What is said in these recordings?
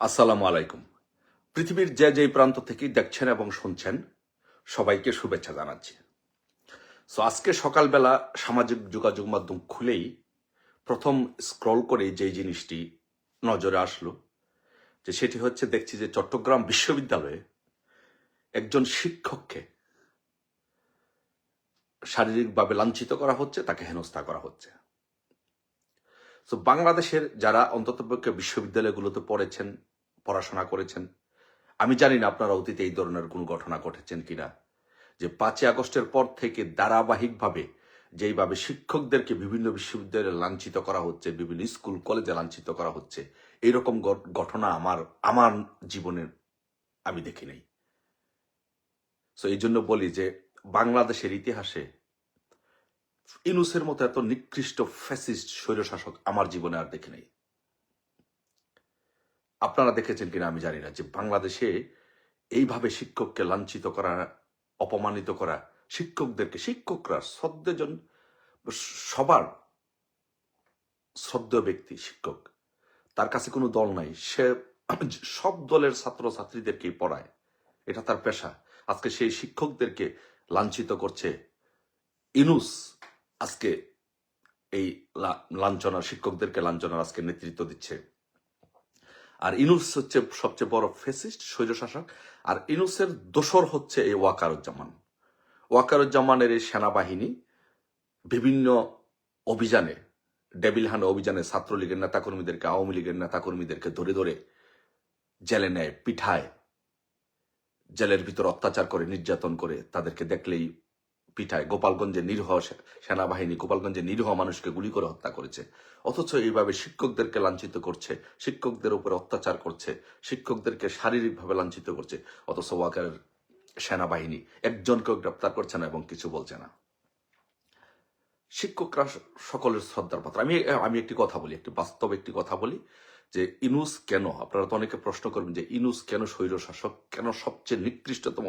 আসসালামু আলাইকুম। পৃথিবীর যে যেই প্রান্ত থেকেই দেখছেন এবং শুনছেন, সবাইকে শুভেচ্ছা জানাচ্ছি। সো আজকে সকালবেলা সামাজিক যোগাযোগ মাধ্যম খুলেই প্রথম স্ক্রল করে যেই জিনিসটি নজরে আসলো, যে সেটি হচ্ছে দেখছি যে চট্টগ্রাম বিশ্ববিদ্যালয়ে একজন শিক্ষককে শারীরিকভাবে লাঞ্ছিত করা হচ্ছে, তাকে হেনস্থা করা হচ্ছে। তো বাংলাদেশের যারা অন্ততপক্ষে বিশ্ববিদ্যালয়গুলোতে পড়েছেন পড়াশোনা করেছেন। আমি জানি না আপনারা অতীতে এই ধরনের কোনো ঘটনা ঘটেছেন কিনা, যে পাঁচই আগস্টের পর থেকে ধারাবাহিকভাবে যেইভাবে শিক্ষকদেরকে বিভিন্ন বিশ্ববিদ্যালয়ে লাঞ্ছিত করা হচ্ছে, বিভিন্ন স্কুল, কলেজে লাঞ্ছিত করা হচ্ছে এইরকম ঘট- ঘটনা আমার আমার জীবনে আমি দেখি নাই। তো এই জন্য বলি যে বাংলাদেশের ইতিহাসে ইনুসের মতো এত নিকৃষ্ট ফ্যাসিস্ট, স্বৈরশাসক আমার জীবনে আর দেখি নাই। আপনারা দেখেছেন কিনা আমি জানি না, যে বাংলাদেশে এইভাবে শিক্ষককে লাঞ্ছিত করা, অপমানিত করা, শিক্ষকদেরকে, শিক্ষকরা শ্রদ্ধেজন সবার শ্রদ্ধেয় ব্যক্তি শিক্ষক, তার কাছে কোনো দল নাই, সে সব দলের ছাত্র ছাত্রীদেরকেই পড়ায়, এটা তার পেশা। আজকে সেই শিক্ষকদেরকে লাঞ্ছিত করছে ইনুস, আজকে এই লাঞ্ছনা শিক্ষকদেরকে লাঞ্ছনার আজকে নেতৃত্ব দিচ্ছে। আর ইনুস হচ্ছে সবচেয়ে বড় ফেসিস্ট, স্বৈরশাসক। আর ইনুসের দোসর হচ্ছে এই ওয়াকারুজ্জামান। ওয়াকারুজ্জামানের এই সেনাবাহিনী বিভিন্ন অভিযানে ডেবিলহান অভিযানে ছাত্রলীগের নেতাকর্মীদেরকে, আওয়ামী লীগের নেতাকর্মীদেরকে ধরে ধরে জেলে নেয়, পিঠায়, জেলের ভিতর অত্যাচার করে, নির্যাতন করে, তাদেরকে দেখলেই পিঠায় গোপালগঞ্জের নিরীহ সেনাবাহিনী, গোপালগঞ্জের নিরীহ মানুষকে গুলি করে হত্যা করেছে। অথচ এইভাবে শিক্ষকদেরকে লাঞ্ছিত করছে, শিক্ষকদের উপর অত্যাচার করছে, শিক্ষকদেরকে শারীরিকভাবে লাঞ্ছিত করছে। অথচ ওয়াকারের সেনাবাহিনী একজনকেও গ্রেপ্তার করছে না এবং কিছু বলছে না। শিক্ষকরা সকলের শ্রদ্ধার পাত্র। আমি আমি একটি কথা বলি, একটি বাস্তব একটি কথা বলি, যে ইনুস কেন, আপনারা তো অনেকে প্রশ্ন করবেন যে ইনুস কেন স্বৈর শাসক কেন সবচেয়ে নিকৃষ্টতম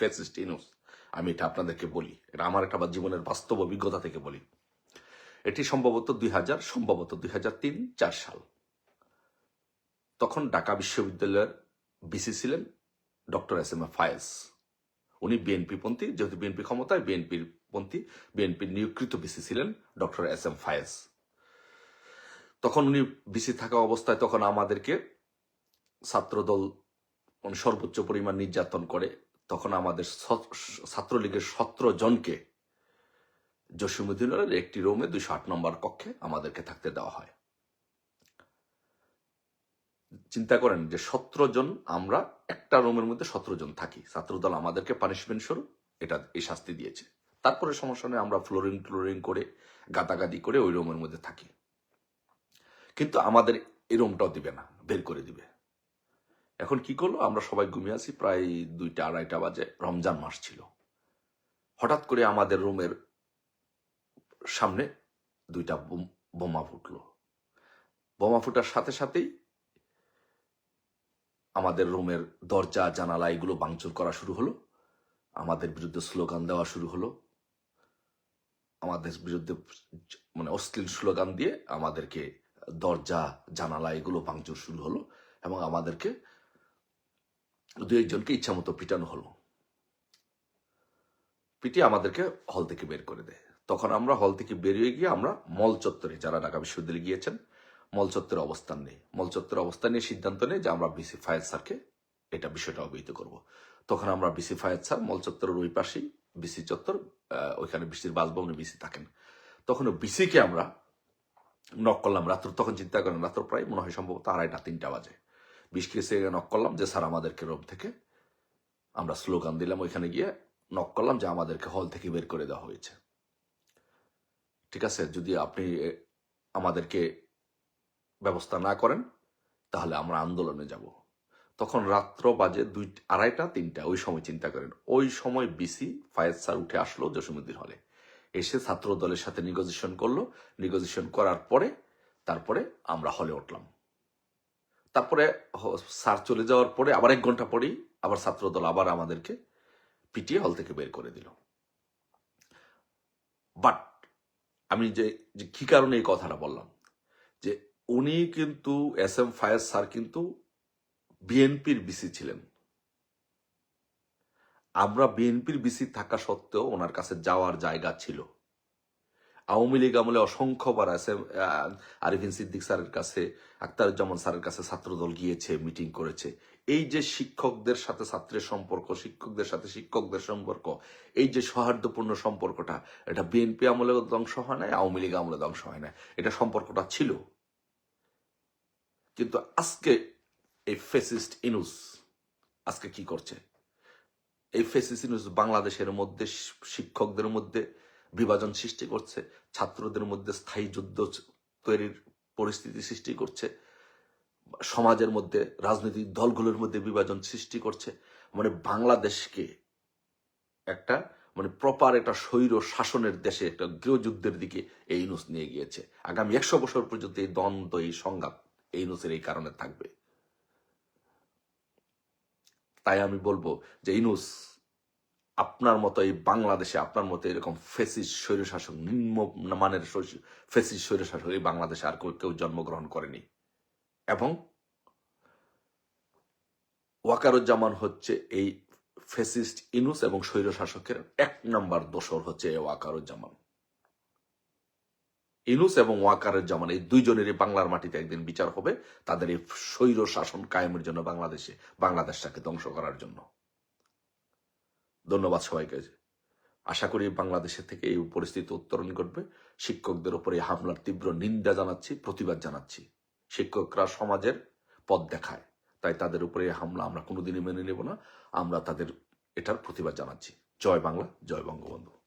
ফেসিস্ট ইনুস? আমি এটা আপনাদেরকে বলি। এটা আমার একটা জীবনের বাস্তব অভিজ্ঞতা থেকে বলি। এটি সম্ভবত দুই হাজার, সম্ভবত দুই হাজার তিন, চার সাল। তখন ঢাকা বিশ্ববিদ্যালয়ের বিসি ছিলেন doctor S M A Fayez. উনি বিএনপি পন্থী, যেহেতু বিএনপি ক্ষমতায়, বিএনপির পন্থী, বিএনপির নিয়োগকৃত বিসি ছিলেন ডক্টর এস এম ফায়েজ। তখন উনি বিসি থাকা অবস্থায় তখন আমাদেরকে ছাত্রদল মানে সর্বোচ্চ পরিমাণ নির্যাতন করে তখন আমাদের ছাত্রলীগের সতেরো জনকে জসীমুদ্দিনের একটি রুমে দুইশো আট নম্বর কক্ষে আমাদেরকে থাকতে দেওয়া হয়। চিন্তা করেন যে সতেরো জন, আমরা একটা রুমের মধ্যে সতেরো জন থাকি। ছাত্রদল আমাদেরকে পানিশমেন্ট স্বরূপ এটা এই শাস্তি দিয়েছে। তারপরে সমস্যা নেই, আমরা ফ্লোরিং ট্লোরিং করে, গাদাগাদি করে ওই রুমের মধ্যে থাকি। কিন্তু আমাদের এই রুমটাও দিবে না, বের করে দিবে। এখন কি করল? আমরা সবাই ঘুমিয়ে আছি, প্রায় দুইটা, আড়াইটা বাজে, রমজান মাস ছিল। হঠাৎ করে আমাদের রুমের সামনে দুইটা বোম- ফুটলো। বোমা ফুটার সাথে সাথেই আমাদের রুমের দরজা, জানালা এগুলো ভাঙচুর করা শুরু হলো। আমাদের বিরুদ্ধে স্লোগান দেওয়া শুরু হলো। আমাদের বিরুদ্ধে মানে অশ্লীল স্লোগান দিয়ে আমাদেরকে দরজা, জানালা এগুলো ভাঙচুর শুরু হলো এবং আমাদেরকে দু একজনকে ইচ্ছা মতো পিটানো হলো। পিটিয়ে আমাদেরকে হল থেকে বের করে দেয়। তখন আমরা হল থেকে বেরিয়ে গিয়ে আমরা মল চত্বরে, যারা ঢাকা বিশ্ববিদ্যালয়ে গিয়েছেন, মল চত্বরে অবস্থান নেই। মল চত্বরে অবস্থান নিয়ে সিদ্ধান্ত নেই যে আমরা বিসি ফায়াজ স্যারকে এটা বিষয়টা অবহিত করব। তখন আমরা বিসি ফায়াজ স্যার মল চত্বরের ওই পাশেই বিসি চত্বর ওইখানে বিসির বাসভবনে বিসি থাকেন। তখন বিসিকে আমরা নক করলাম রাত্র, তখন চিন্তা করেন রাত্র প্রায় মনে হয় সম্ভবত আড়াইটা, তিনটা বাজে। বিশ কেসে নক করলাম, যে স্যার আমাদেরকে রোম থেকে, আমরা স্লোগান দিলাম ওইখানে গিয়ে নক করলাম যে আমাদেরকে হল থেকে বের করে দেওয়া হয়েছে। ঠিক আছে? যদি আপনি আমাদেরকে ব্যবস্থা না করেন, তাহলে আমরা আন্দোলনে যাব। তখন রাত্র বাজে দুই, আড়াইটা, তিনটা, ওই সময় চিন্তা করেন। ওই সময় বিসি ফায়েজ স্যার উঠে আসলো জসীমুদ্দিন হলে এসে ছাত্র দলের সাথে নিগোজিয়েশন করল। নিগোজিয়েশন করার পরে, তারপরে আমরা হলে উঠলাম। তারপরে স্যার চলে যাওয়ার পরে আবার এক ঘণ্টা পরেই আবার ছাত্রদল আবার আমাদেরকে পিটিয়ে হল থেকে বের করে দিল। বাট আমি যে কি কারণে এই কথাটা বললাম? যে উনি কিন্তু, এস এম ফায়াজ স্যার কিন্তু বিএনপির বিসি ছিলেন। আমরা বিএনপির বিসি থাকা সত্ত্বেও ওনার কাছে যাওয়ার জায়গা ছিল। আওয়ামী লীগ আমলে অসংখ্যবার আছে আরিফিন সিদ্দিক স্যারের কাছে আক্তারুজ্জামান স্যারের কাছে ছাত্রদল গিয়েছে, মিটিং করেছে। এই যে শিক্ষকদের সাথে ছাত্রের সম্পর্ক, শিক্ষকদের সাথে শিক্ষকদের সম্পর্ক, এই যে সৌহার্দ্যপূর্ণ সম্পর্কটা, এটা বিএনপি আমলে ধ্বংস হয় না আওয়ামী লীগ আমলে ধ্বংস হয় না এটা সম্পর্কটা ছিল। কিন্তু আজকে এই ফেসিস্ট ইনুস আজকে কি করছে? এই ফেসিস্ট ইনুস বাংলাদেশের মধ্যে, শিক্ষকদের মধ্যে বিভাজন সৃষ্টি করছে, ছাত্রদের মধ্যে স্থায়ী যুদ্ধ তৈরির পরিস্থিতি সৃষ্টি করছে, সমাজের মধ্যে, রাজনৈতিক দলগুলোর মধ্যে বিভাজন সৃষ্টি করছে। মানে বাংলাদেশকে একটা মানে প্রপার একটা স্বৈর শাসনের দেশে, একটা গৃহযুদ্ধের দিকে এই ইনুস নিয়ে গিয়েছে। আগামী একশো বছর পর্যন্ত এই দ্বন্দ্ব, এই সংঘাত এই ইনুসের এই কারণে থাকবে। তাই আমি বলব যে ইনুস আপনার মতো এই বাংলাদেশে, আপনার মতো এরকম ফেসিস স্বৈরশাসক, নিম্ন মানের ফেসিস স্বৈরশাসক এই বাংলাদেশে আর কেউ কেউ জন্মগ্রহণ করেনি। এবং ওয়াকারুজ্জামান হচ্ছে এই ফেসিস্ট ইনুস এবং স্বৈরশাসকের এক নম্বর দোসর হচ্ছে এই ওয়াকারুজ্জামান। ইনুস এবং ওয়াকারুজ্জামান এই দুইজনেরই বাংলার মাটিতে একদিন বিচার হবে, তাদের এই স্বৈর শাসন কায়েমের জন্য বাংলাদেশে বাংলাদেশটাকে ধ্বংস করার জন্য। ধন্যবাদ সবাইকে। আশা করি বাংলাদেশের থেকে এই পরিস্থিতি উত্তরণ করবে শিক্ষকদের উপরে এই হামলার তীব্র নিন্দা জানাচ্ছি, প্রতিবাদ জানাচ্ছি। শিক্ষকরা সমাজের পথ দেখায়, তাই তাদের উপরে এই হামলা আমরা কোনোদিনই মেনে নেব না। আমরা তাদের এটার প্রতিবাদ জানাচ্ছি। জয় বাংলা, জয় বঙ্গবন্ধু।